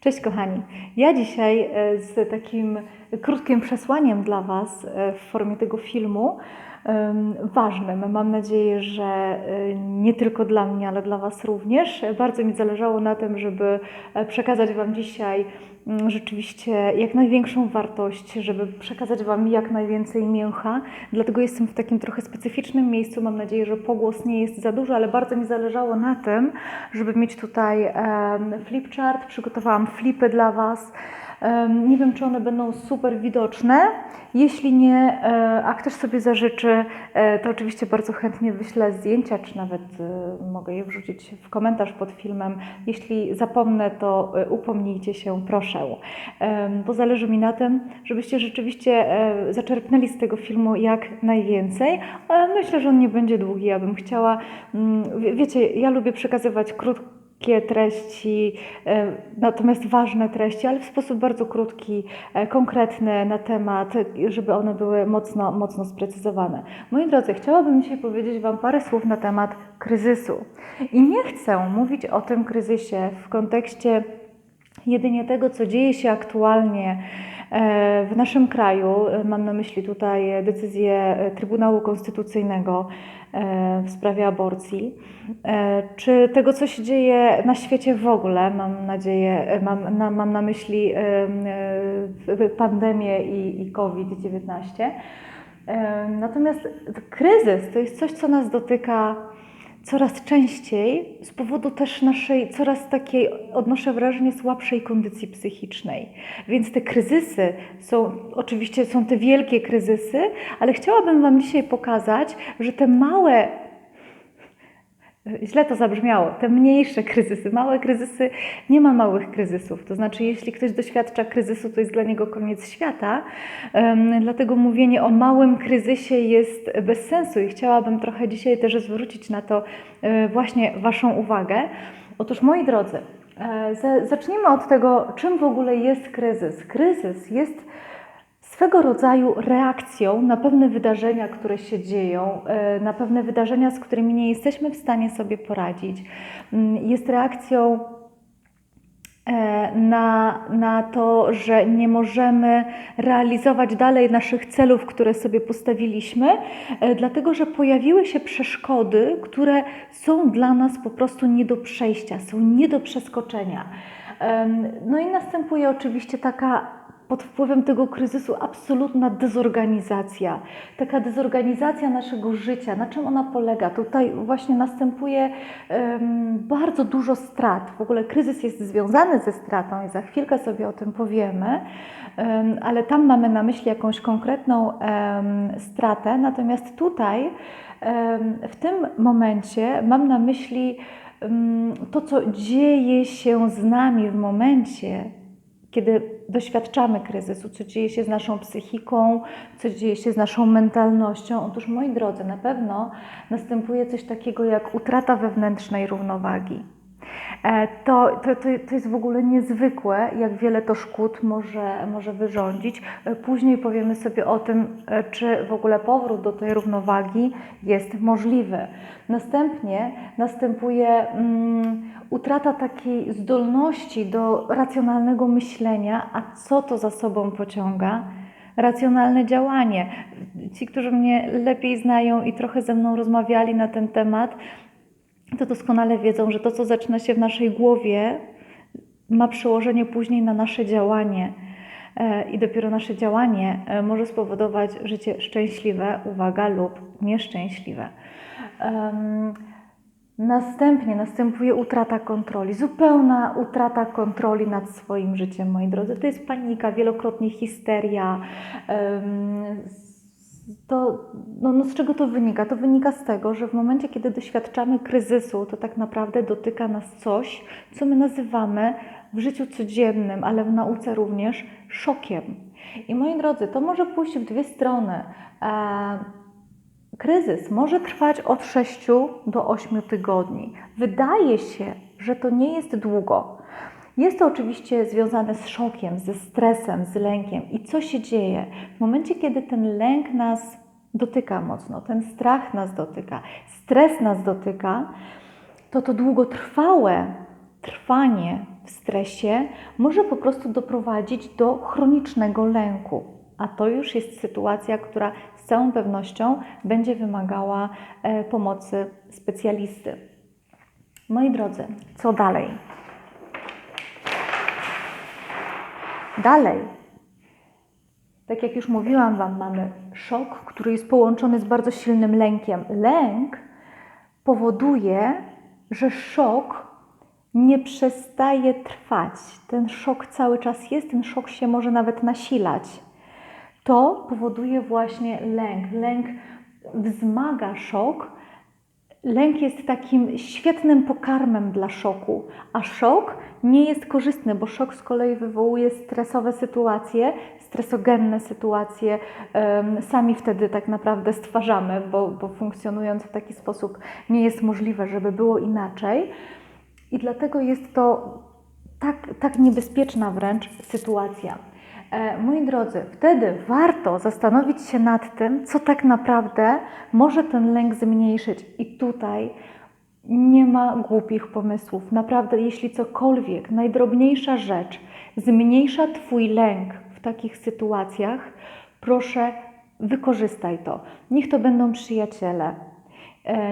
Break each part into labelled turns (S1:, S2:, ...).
S1: Cześć kochani. Ja dzisiaj e, z takim krótkim przesłaniem dla Was e, w formie tego filmu, ważnym. Mam nadzieję, że e, nie tylko dla mnie, ale dla Was również. Bardzo mi zależało na tym, żeby e, przekazać Wam dzisiaj mm, rzeczywiście jak największą wartość, żeby przekazać Wam jak najwięcej mięcha. Dlatego jestem w takim trochę specyficznym miejscu. Mam nadzieję, że pogłos nie jest za duży, ale bardzo mi zależało na tym, żeby mieć tutaj flipchart. Przygotowałam flipy dla Was. Nie wiem, czy one będą super widoczne. Jeśli nie, e, a ktoś sobie zażyczy, e, to oczywiście bardzo chętnie wyślę zdjęcia, czy nawet e, mogę je wrzucić w komentarz pod filmem. Jeśli zapomnę, to upomnijcie się, proszę. Bo zależy mi na tym, żebyście rzeczywiście zaczerpnęli z tego filmu jak najwięcej. Myślę, że on nie będzie długi. Ja bym chciała, mm, wie- wiecie, ja lubię przekazywać krótko treści, e, natomiast ważne treści, ale w sposób bardzo krótki, e, konkretny na temat, żeby one były mocno, mocno sprecyzowane. Moi drodzy, chciałabym dzisiaj powiedzieć Wam parę słów na temat kryzysu. I nie chcę mówić o tym kryzysie w kontekście jedynie tego, co dzieje się aktualnie w naszym kraju. E, Mam na myśli tutaj decyzję e, Trybunału Konstytucyjnego e, w sprawie aborcji, e, czy tego, co się dzieje na świecie w ogóle. Mam nadzieję, e, mam na, mam na myśli e, e, pandemię i, i COVID-19. E, Natomiast kryzys to jest coś, co nas dotyka coraz częściej z powodu też naszej coraz takiej, odnoszę wrażenie, słabszej kondycji psychicznej. Więc te kryzysy są, oczywiście są te wielkie kryzysy, ale chciałabym Wam dzisiaj pokazać, że te małe Źle to zabrzmiało. Te mniejsze kryzysy, małe kryzysy, nie ma małych kryzysów. To znaczy, jeśli ktoś doświadcza kryzysu, to jest dla niego koniec świata. Em, Dlatego mówienie o małym kryzysie jest bez sensu i chciałabym trochę dzisiaj też zwrócić na to e, właśnie Waszą uwagę. Otóż, moi drodzy, e, za- zacznijmy od tego, czym w ogóle jest kryzys. Kryzys jest swego rodzaju reakcją na pewne wydarzenia, które się dzieją, e, na pewne wydarzenia, z którymi nie jesteśmy w stanie sobie poradzić. Mm, Jest reakcją e, na, na to, że nie możemy realizować dalej naszych celów, które sobie postawiliśmy, e, dlatego że pojawiły się przeszkody, które są dla nas po prostu nie do przejścia, są nie do przeskoczenia. No i następuje oczywiście taka pod wpływem tego kryzysu absolutna dezorganizacja. Taka dezorganizacja naszego życia. Na czym ona polega? Tutaj właśnie następuje em, bardzo dużo strat. W ogóle kryzys jest związany ze stratą i za chwilkę sobie o tym powiemy, em, ale tam mamy na myśli jakąś konkretną em, stratę. Natomiast tutaj em, w tym momencie mam na myśli em, to, co dzieje się z nami w momencie, kiedy doświadczamy kryzysu, co dzieje się z naszą psychiką, co dzieje się z naszą mentalnością. Otóż, moi drodzy, na pewno następuje coś takiego jak utrata wewnętrznej równowagi. E, To, to, to, jest w ogóle niezwykłe, jak wiele to szkód może, może wyrządzić. E, Później powiemy sobie o tym, e, czy w ogóle powrót do tej równowagi jest możliwy. Następnie następuje mm, utrata takiej zdolności do racjonalnego myślenia, a co to za sobą pociąga? Racjonalne działanie. Ci, którzy mnie lepiej znają i trochę ze mną rozmawiali na ten temat, to doskonale wiedzą, że to, co zaczyna się w naszej głowie, ma przełożenie później na nasze działanie. E, I dopiero nasze działanie e, może spowodować życie szczęśliwe, uwaga, lub nieszczęśliwe. Następnie następuje utrata kontroli, zupełna utrata kontroli nad swoim życiem, moi drodzy. To jest panika, wielokrotnie histeria. To, no, no z czego to wynika? To wynika z tego, że w momencie, kiedy doświadczamy kryzysu, to tak naprawdę dotyka nas coś, co my nazywamy w życiu codziennym, ale w nauce również szokiem. I moi drodzy, to może pójść w dwie strony. E, Kryzys może trwać od 6 do 8 tygodni. Wydaje się, że to nie jest długo. Jest to oczywiście związane z szokiem, ze stresem, z lękiem. I co się dzieje? W momencie, kiedy ten lęk nas dotyka mocno, ten strach nas dotyka, stres nas dotyka, to to długotrwałe trwanie w stresie może po prostu doprowadzić do chronicznego lęku. A to już jest sytuacja, która z całą pewnością będzie wymagała e, pomocy specjalisty. Moi drodzy, co dalej? Dalej, tak jak już mówiłam Wam, mamy szok, który jest połączony z bardzo silnym lękiem. Lęk powoduje, że szok nie przestaje trwać. Ten szok cały czas jest, ten szok się może nawet nasilać. To powoduje właśnie lęk. Lęk wzmaga szok. Lęk jest takim świetnym pokarmem dla szoku, a szok nie jest korzystny, bo szok z kolei wywołuje stresowe sytuacje, stresogenne sytuacje. Sami wtedy tak naprawdę stwarzamy, bo, bo funkcjonując w taki sposób nie jest możliwe, żeby było inaczej. I dlatego jest to tak, tak niebezpieczna wręcz sytuacja. E, moi drodzy, wtedy warto zastanowić się nad tym, co tak naprawdę może ten lęk zmniejszyć. I tutaj nie ma głupich pomysłów. Naprawdę, jeśli cokolwiek, najdrobniejsza rzecz zmniejsza Twój lęk w takich sytuacjach, proszę wykorzystaj to. Niech to będą przyjaciele,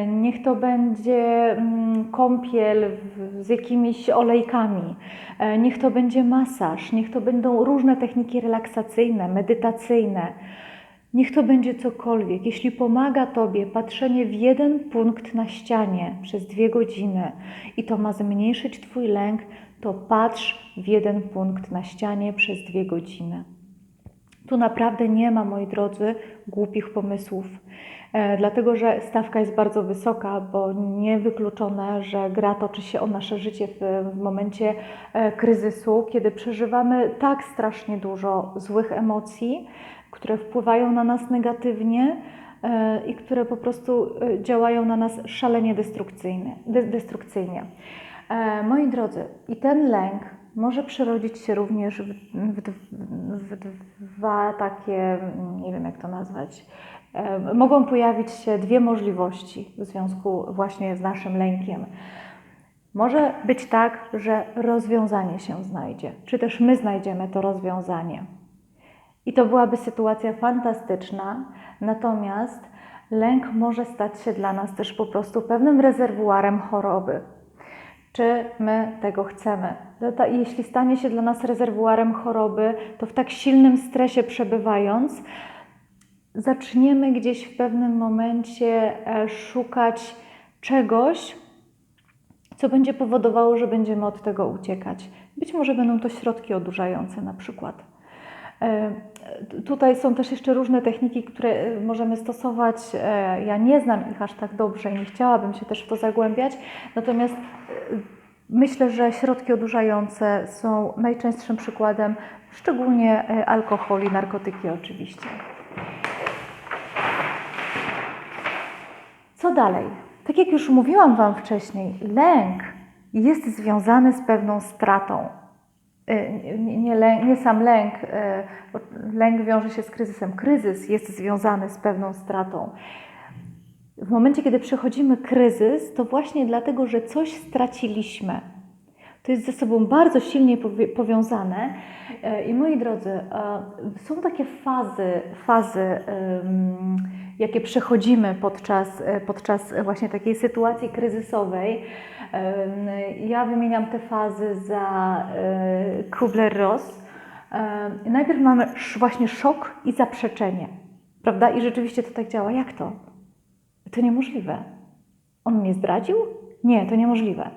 S1: niech to będzie mm, kąpiel z jakimiś olejkami, e, niech to będzie masaż, niech to będą różne techniki relaksacyjne, medytacyjne. Niech to będzie cokolwiek. Jeśli pomaga Tobie patrzenie w jeden punkt na ścianie przez dwie godziny i to ma zmniejszyć Twój lęk, to patrz w jeden punkt na ścianie przez dwie godziny. Tu naprawdę nie ma, moi drodzy, głupich pomysłów. E, dlatego że stawka jest bardzo wysoka, bo niewykluczone, że gra toczy się o nasze życie w, w momencie e, kryzysu, kiedy przeżywamy tak strasznie dużo złych emocji, które wpływają na nas negatywnie e, i które po prostu działają na nas szalenie destrukcyjnie. destrukcyjnie. Moi drodzy, i ten lęk może przerodzić się również w, w, w, dwa takie, nie wiem jak to nazwać, mogą pojawić się dwie możliwości w związku właśnie z naszym lękiem. Może być tak, że rozwiązanie się znajdzie, czy też my znajdziemy to rozwiązanie. I to byłaby sytuacja fantastyczna, natomiast lęk może stać się dla nas też po prostu pewnym rezerwuarem choroby. Czy my tego chcemy? Jeśli stanie się dla nas rezerwuarem choroby, to w tak silnym stresie przebywając, zaczniemy gdzieś w pewnym momencie e, szukać czegoś, co będzie powodowało, że będziemy od tego uciekać. Być może będą to środki odurzające na przykład. E, tutaj są też jeszcze różne techniki, które e, możemy stosować. Ja nie znam ich aż tak dobrze i nie chciałabym się też w to zagłębiać, natomiast myślę, że środki odurzające są najczęstszym przykładem, szczególnie alkohol i narkotyki oczywiście. Co dalej? Tak jak już mówiłam Wam wcześniej, lęk jest związany z pewną stratą. E, nie, nie, nie sam lęk, e, lęk wiąże się z kryzysem. Kryzys jest związany z pewną stratą. W momencie, kiedy przechodzimy kryzys, to właśnie dlatego, że coś straciliśmy. To jest ze sobą bardzo silnie powiązane. E, I moi drodzy, są takie fazy, fazy jakie przechodzimy podczas, e, podczas właśnie takiej sytuacji kryzysowej. Ja wymieniam te fazy za e, Kubler-Ross. Najpierw mamy właśnie szok i zaprzeczenie, prawda? I rzeczywiście to tak działa. Jak to? To niemożliwe. On mnie zdradził? Nie, to niemożliwe,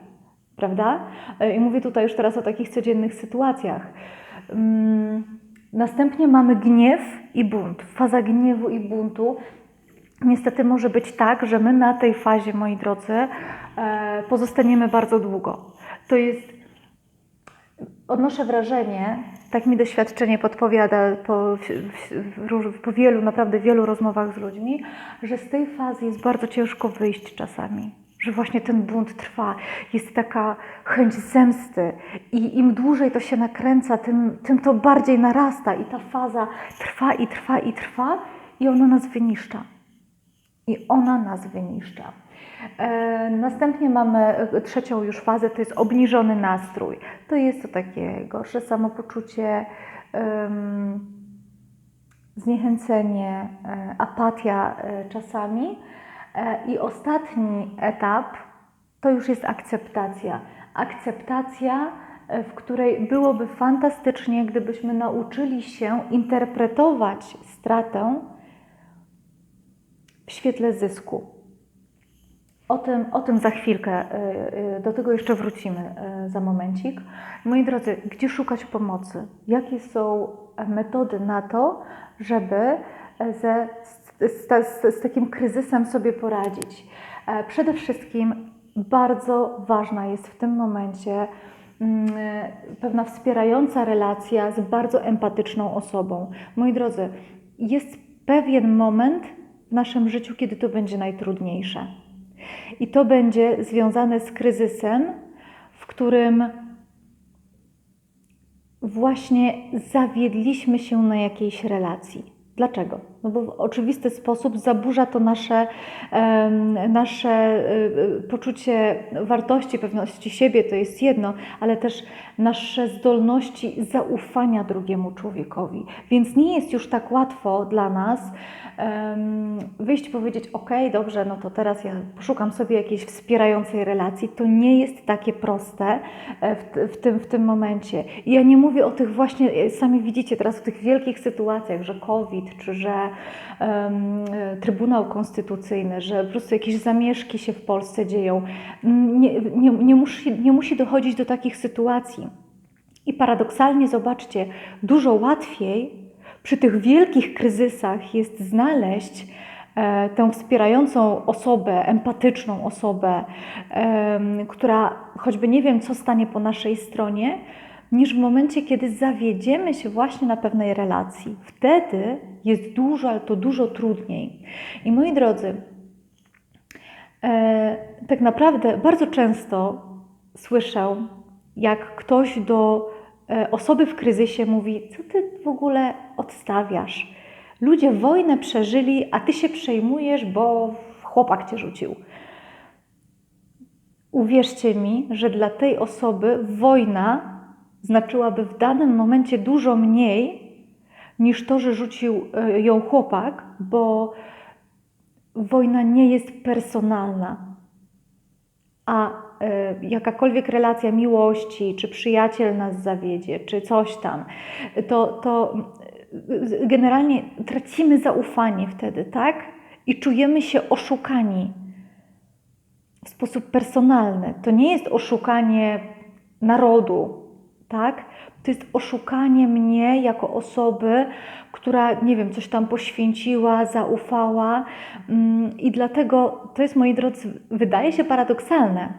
S1: prawda? E, I mówię tutaj już teraz o takich codziennych sytuacjach. Następnie mamy gniew i bunt. Faza gniewu i buntu Niestety może być tak, że my na tej fazie, moi drodzy, e, pozostaniemy bardzo długo. To jest, odnoszę wrażenie, tak mi doświadczenie podpowiada po, po wielu, naprawdę wielu rozmowach z ludźmi, że z tej fazy jest bardzo ciężko wyjść czasami że właśnie ten bunt trwa, jest taka chęć zemsty i im dłużej to się nakręca, tym, tym to bardziej narasta i ta faza trwa i trwa i trwa i ona nas wyniszcza i ona nas wyniszcza. E, następnie mamy e, trzecią już fazę, to jest obniżony nastrój. To jest to takie gorsze samopoczucie, zniechęcenie, e, apatia czasami. I ostatni etap to już jest akceptacja. Akceptacja, w której byłoby fantastycznie, gdybyśmy nauczyli się interpretować stratę w świetle zysku. O tym, o tym za chwilkę, e, e, do tego jeszcze wrócimy e, za momencik. Moi drodzy, gdzie szukać pomocy? Jakie są metody na to, żeby ze, z, z, z takim kryzysem sobie poradzić? Przede wszystkim bardzo ważna jest w tym momencie mm, pewna wspierająca relacja z bardzo empatyczną osobą. Moi drodzy, jest pewien moment w naszym życiu, kiedy to będzie najtrudniejsze. I to będzie związane z kryzysem, w którym właśnie zawiedliśmy się na jakiejś relacji. Dlaczego? No bo w oczywisty sposób zaburza to nasze, nasze e, e, poczucie wartości, pewności siebie, to jest jedno, ale też nasze zdolności zaufania drugiemu człowiekowi. Więc nie jest już tak łatwo dla nas wyjść i powiedzieć: OK, dobrze, no to teraz ja poszukam sobie jakiejś wspierającej relacji. To nie jest takie proste e, w, w, tym, w tym momencie. I ja nie mówię o tych właśnie, sami widzicie teraz, w tych wielkich sytuacjach, że COVID, czy że Trybunał Konstytucyjny, że po prostu jakieś zamieszki się w Polsce dzieją. Nie, nie, nie, musi, nie musi dochodzić do takich sytuacji. I paradoksalnie zobaczcie, dużo łatwiej przy tych wielkich kryzysach jest znaleźć e, tę wspierającą osobę, empatyczną osobę, która choćby nie wiem, co stanie po naszej stronie, niż w momencie, kiedy zawiedziemy się właśnie na pewnej relacji. Wtedy jest dużo, ale to dużo trudniej. I moi drodzy, e, tak naprawdę bardzo często słyszę, jak ktoś do e, osoby w kryzysie mówi: Co ty w ogóle odstawiasz? Ludzie wojnę przeżyli, a ty się przejmujesz, bo chłopak cię rzucił. Uwierzcie mi, że dla tej osoby wojna znaczyłaby w danym momencie dużo mniej niż to, że rzucił e, ją chłopak, bo wojna nie jest personalna. A e, jakakolwiek relacja miłości, czy przyjaciel nas zawiedzie, czy coś tam, to, to e, generalnie tracimy zaufanie wtedy, tak? I czujemy się oszukani w sposób personalny. To nie jest oszukanie narodu, tak? To jest oszukanie mnie jako osoby, która, nie wiem, coś tam poświęciła, zaufała. Mm, I dlatego to jest, moi drodzy, wydaje się paradoksalne,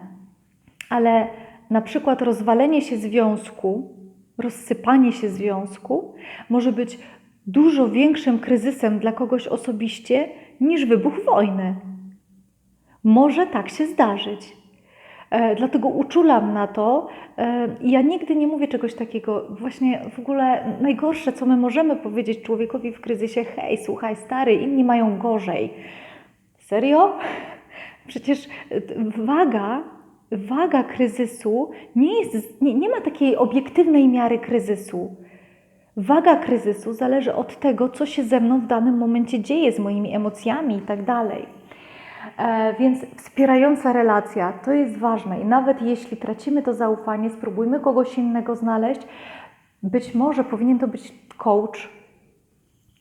S1: ale na przykład rozwalenie się związku, rozsypanie się związku może być dużo większym kryzysem dla kogoś osobiście niż wybuch wojny. Może tak się zdarzyć. E, dlatego uczulam na to e, i ja nigdy nie mówię czegoś takiego. Właśnie w ogóle najgorsze, co my możemy powiedzieć człowiekowi w kryzysie, hej, słuchaj, stary, inni mają gorzej. Serio? Przecież waga, waga kryzysu nie, jest, nie, nie ma takiej obiektywnej miary kryzysu. Waga kryzysu zależy od tego, co się ze mną w danym momencie dzieje, z moimi emocjami i tak dalej. E, więc wspierająca relacja to jest ważne i nawet jeśli tracimy to zaufanie, spróbujmy kogoś innego znaleźć. Być może powinien to być coach,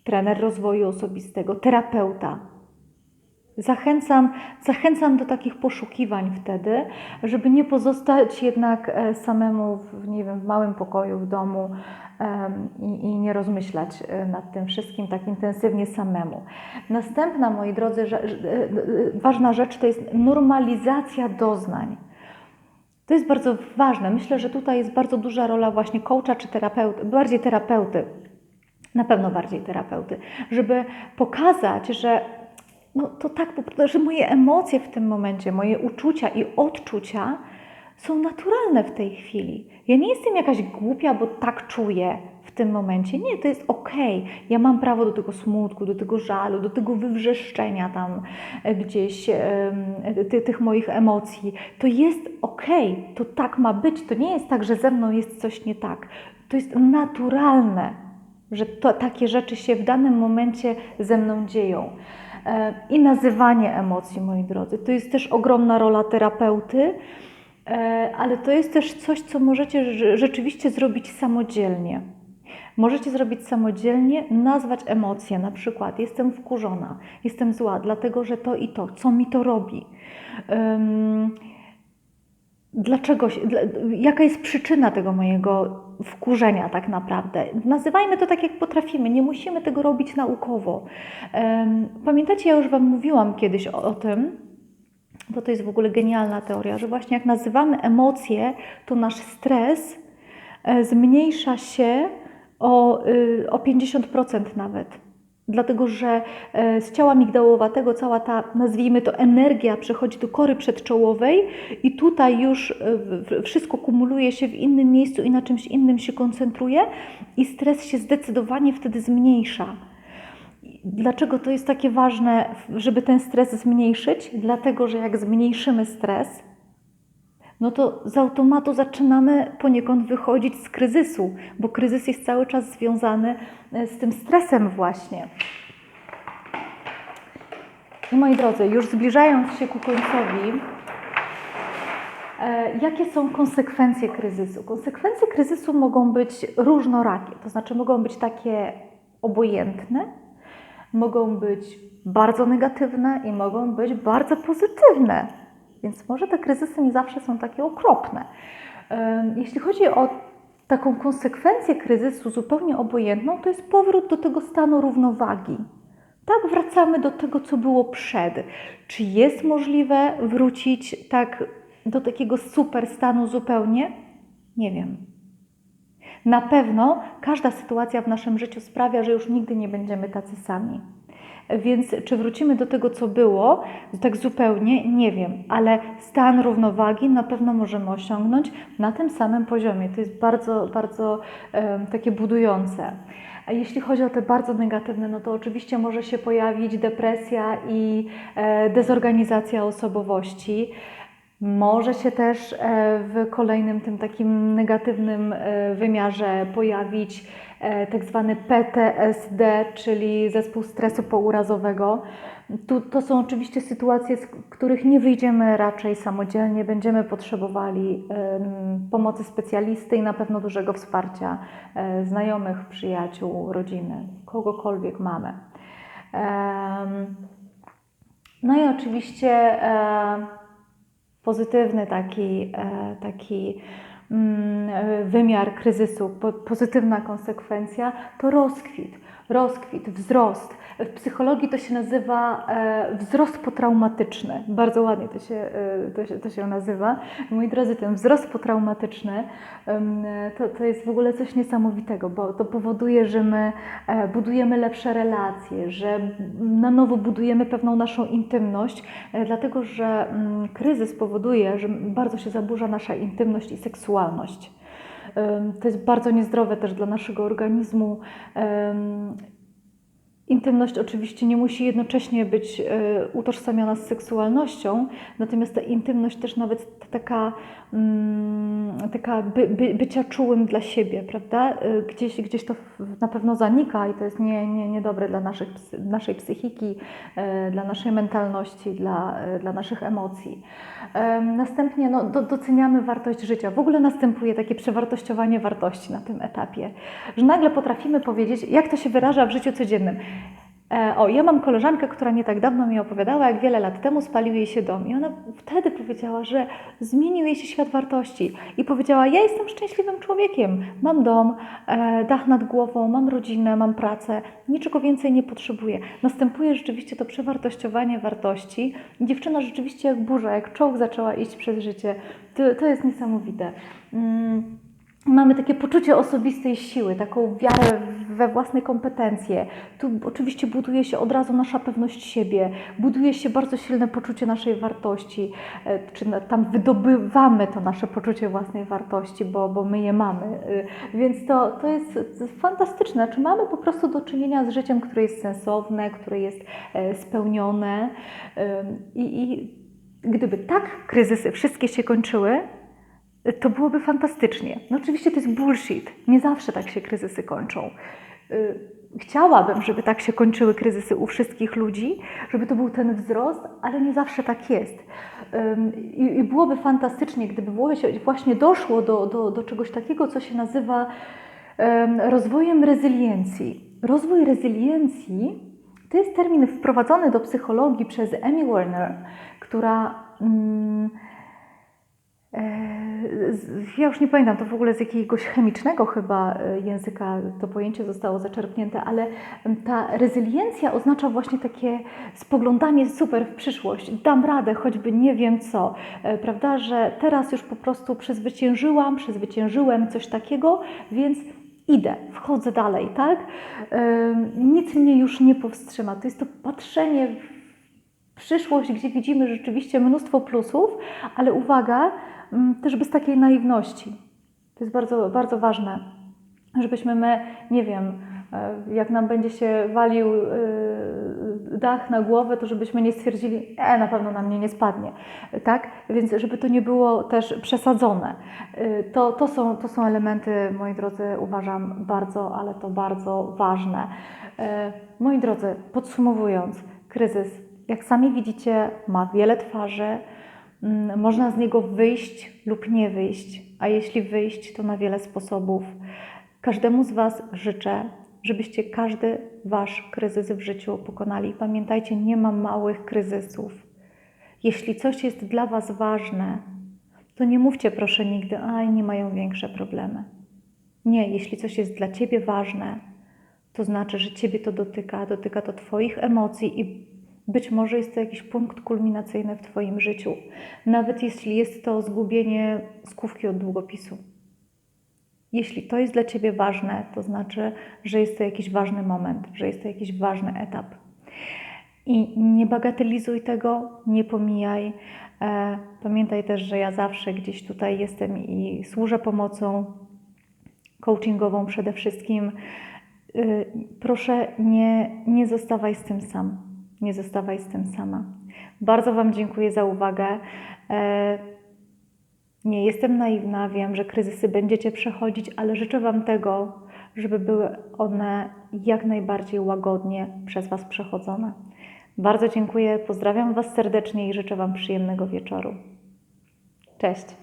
S1: trener rozwoju osobistego, terapeuta. Zachęcam, zachęcam do takich poszukiwań wtedy, żeby nie pozostać jednak e, samemu w, nie wiem, w małym pokoju w domu, i, i nie rozmyślać e, nad tym wszystkim tak intensywnie samemu. Następna, moi drodzy, e, ważna rzecz to jest normalizacja doznań. To jest bardzo ważne. Myślę, że tutaj jest bardzo duża rola właśnie coacha czy terapeuty, bardziej terapeuty, na pewno bardziej terapeuty, żeby pokazać, że no to tak, że moje emocje w tym momencie, moje uczucia i odczucia są naturalne w tej chwili. Ja nie jestem jakaś głupia, bo tak czuję w tym momencie. Nie, to jest okej. Ja mam prawo do tego smutku, do tego żalu, do tego wywrzeszczenia tam gdzieś ty, tych moich emocji. To jest okej, to tak ma być. To nie jest tak, że ze mną jest coś nie tak. To jest naturalne, że to, takie rzeczy się w danym momencie ze mną dzieją. I nazywanie emocji, moi drodzy, to jest też ogromna rola terapeuty, e, ale to jest też coś, co możecie rze- rzeczywiście zrobić samodzielnie. Możecie zrobić samodzielnie, nazwać emocje, na przykład jestem wkurzona, jestem zła, dlatego że to i to, co mi to robi. Dlaczego, jaka jest przyczyna tego mojego wkurzenia tak naprawdę? Nazywajmy to tak, jak potrafimy, nie musimy tego robić naukowo. Pamiętacie, ja już Wam mówiłam kiedyś o, o tym, bo to jest w ogóle genialna teoria, że właśnie jak nazywamy emocje, to nasz stres e, zmniejsza się o, y, o 50% nawet. Dlatego, że e, z ciała migdałowatego cała ta, nazwijmy to, energia przechodzi do kory przedczołowej i tutaj już e, wszystko kumuluje się w innym miejscu i na czymś innym się koncentruje i stres się zdecydowanie wtedy zmniejsza. Dlaczego to jest takie ważne, żeby ten stres zmniejszyć? Dlatego, że jak zmniejszymy stres, no to z automatu zaczynamy poniekąd wychodzić z kryzysu, bo kryzys jest cały czas związany e, z tym stresem właśnie. I moi drodzy, już zbliżając się ku końcowi, e, jakie są konsekwencje kryzysu? Konsekwencje kryzysu mogą być różnorakie, to znaczy mogą być takie obojętne, mogą być bardzo negatywne i mogą być bardzo pozytywne. Więc może te kryzysy nie zawsze są takie okropne. Jeśli chodzi o taką konsekwencję kryzysu zupełnie obojętną, to jest powrót do tego stanu równowagi. Tak, wracamy do tego, co było przed. Czy jest możliwe wrócić tak do takiego super stanu zupełnie? Nie wiem. Na pewno każda sytuacja w naszym życiu sprawia, że już nigdy nie będziemy tacy sami. Więc czy wrócimy do tego, co było, tak zupełnie nie wiem, ale stan równowagi na pewno możemy osiągnąć na tym samym poziomie. To jest bardzo, bardzo em, takie budujące. A jeśli chodzi o te bardzo negatywne, no to oczywiście może się pojawić depresja i e, dezorganizacja osobowości. Może się też e, w kolejnym tym takim negatywnym e, wymiarze pojawić tak zwany PTSD, czyli zespół stresu pourazowego. Tu, to są oczywiście sytuacje, z których nie wyjdziemy raczej samodzielnie, będziemy potrzebowali pomocy specjalisty i na pewno dużego wsparcia e, znajomych, przyjaciół, rodziny, kogokolwiek mamy. No i oczywiście e, pozytywny taki, e, taki e, wymiar kryzysu, po- pozytywna konsekwencja to rozkwit, rozkwit, wzrost. W psychologii to się nazywa e, wzrost potraumatyczny. Bardzo ładnie to się, e, to się, to się nazywa. Moi drodzy, ten wzrost potraumatyczny to, to jest w ogóle coś niesamowitego, bo to powoduje, że my e, budujemy lepsze relacje, że na nowo budujemy pewną naszą intymność, dlatego że mm, kryzys powoduje, że bardzo się zaburza nasza intymność i seksualność. To jest bardzo niezdrowe też dla naszego organizmu. Intymność oczywiście nie musi jednocześnie być e, utożsamiona z seksualnością, natomiast ta intymność też nawet t- taka, mm, taka by, by, bycia czułym dla siebie, prawda? E, Gdzieś, gdzieś to na pewno zanika i to jest nie, nie, niedobre dla naszych, naszej psychiki, e, dla naszej mentalności, dla, dla naszych emocji. Em, Następnie no, do, doceniamy wartość życia. W ogóle następuje takie przewartościowanie wartości na tym etapie, że nagle potrafimy powiedzieć, jak to się wyraża w życiu codziennym. E, O, ja mam koleżankę, która nie tak dawno mi opowiadała, jak wiele lat temu spalił jej się dom. I ona wtedy powiedziała, że zmienił jej się świat wartości. I powiedziała: Ja jestem szczęśliwym człowiekiem. Mam dom, e, dach nad głową, mam rodzinę, mam pracę, niczego więcej nie potrzebuję. Następuje rzeczywiście to przewartościowanie wartości. Dziewczyna rzeczywiście jak burza, jak czołg zaczęła iść przez życie. To, to jest niesamowite. Mm. Mamy takie poczucie osobistej siły, taką wiarę we własne kompetencje. Tu oczywiście buduje się od razu nasza pewność siebie, buduje się bardzo silne poczucie naszej wartości, e, czy tam wydobywamy to nasze poczucie własnej wartości, bo, bo my je mamy. Y, Więc to, to jest fantastyczne. Czy mamy po prostu do czynienia z życiem, które jest sensowne, które jest e, spełnione. I, I gdyby tak kryzysy wszystkie się kończyły, to byłoby fantastycznie. No oczywiście to jest bullshit. Nie zawsze tak się kryzysy kończą. Y, Chciałabym, żeby tak się kończyły kryzysy u wszystkich ludzi, żeby to był ten wzrost, ale nie zawsze tak jest. I, byłoby fantastycznie, gdyby właśnie- doszło do, do, do czegoś takiego, co się nazywa em, rozwojem rezyliencji. Rozwój rezyliencji to jest termin wprowadzony do psychologii przez Amy Werner, która. Mm, ja już nie pamiętam, to w ogóle z jakiegoś chemicznego chyba e, języka to pojęcie zostało zaczerpnięte, ale ta rezyliencja oznacza właśnie takie spoglądanie super w przyszłość. Dam radę, choćby nie wiem co, e, prawda, że teraz już po prostu przezwyciężyłam, przezwyciężyłem coś takiego, więc idę, wchodzę dalej, tak? Nic mnie już nie powstrzyma. To jest to patrzenie w przyszłość, gdzie widzimy rzeczywiście mnóstwo plusów, ale uwaga, też bez takiej naiwności. To jest bardzo, bardzo ważne, żebyśmy my, nie wiem, e, jak nam będzie się walił e, dach na głowę, to żebyśmy nie stwierdzili, e, na pewno na mnie nie spadnie, tak? Więc żeby to nie było też przesadzone. E, To, to, są, to są elementy, moi drodzy, uważam bardzo, ale to bardzo ważne. Moi drodzy, podsumowując, kryzys, jak sami widzicie, ma wiele twarzy. Mm, Można z niego wyjść lub nie wyjść, a jeśli wyjść, to na wiele sposobów. Każdemu z Was życzę, żebyście każdy Wasz kryzys w życiu pokonali. Pamiętajcie, nie ma małych kryzysów. Jeśli coś jest dla Was ważne, to nie mówcie proszę nigdy, a nie mają większe problemy. Nie, jeśli coś jest dla Ciebie ważne, to znaczy, że Ciebie to dotyka, dotyka to Twoich emocji i być może jest to jakiś punkt kulminacyjny w Twoim życiu. Nawet jeśli jest to zgubienie skówki od długopisu. Jeśli to jest dla Ciebie ważne, to znaczy, że jest to jakiś ważny moment, że jest to jakiś ważny etap. I nie bagatelizuj tego, nie pomijaj. E, Pamiętaj też, że ja zawsze gdzieś tutaj jestem i służę pomocą coachingową przede wszystkim. Y, Proszę, nie, nie zostawaj z tym sam. Nie zostawaj z tym sama. Bardzo Wam dziękuję za uwagę. E, Nie jestem naiwna, wiem, że kryzysy będziecie przechodzić, ale życzę Wam tego, żeby były one jak najbardziej łagodnie przez Was przechodzone. Bardzo dziękuję, pozdrawiam Was serdecznie i życzę Wam przyjemnego wieczoru. Cześć.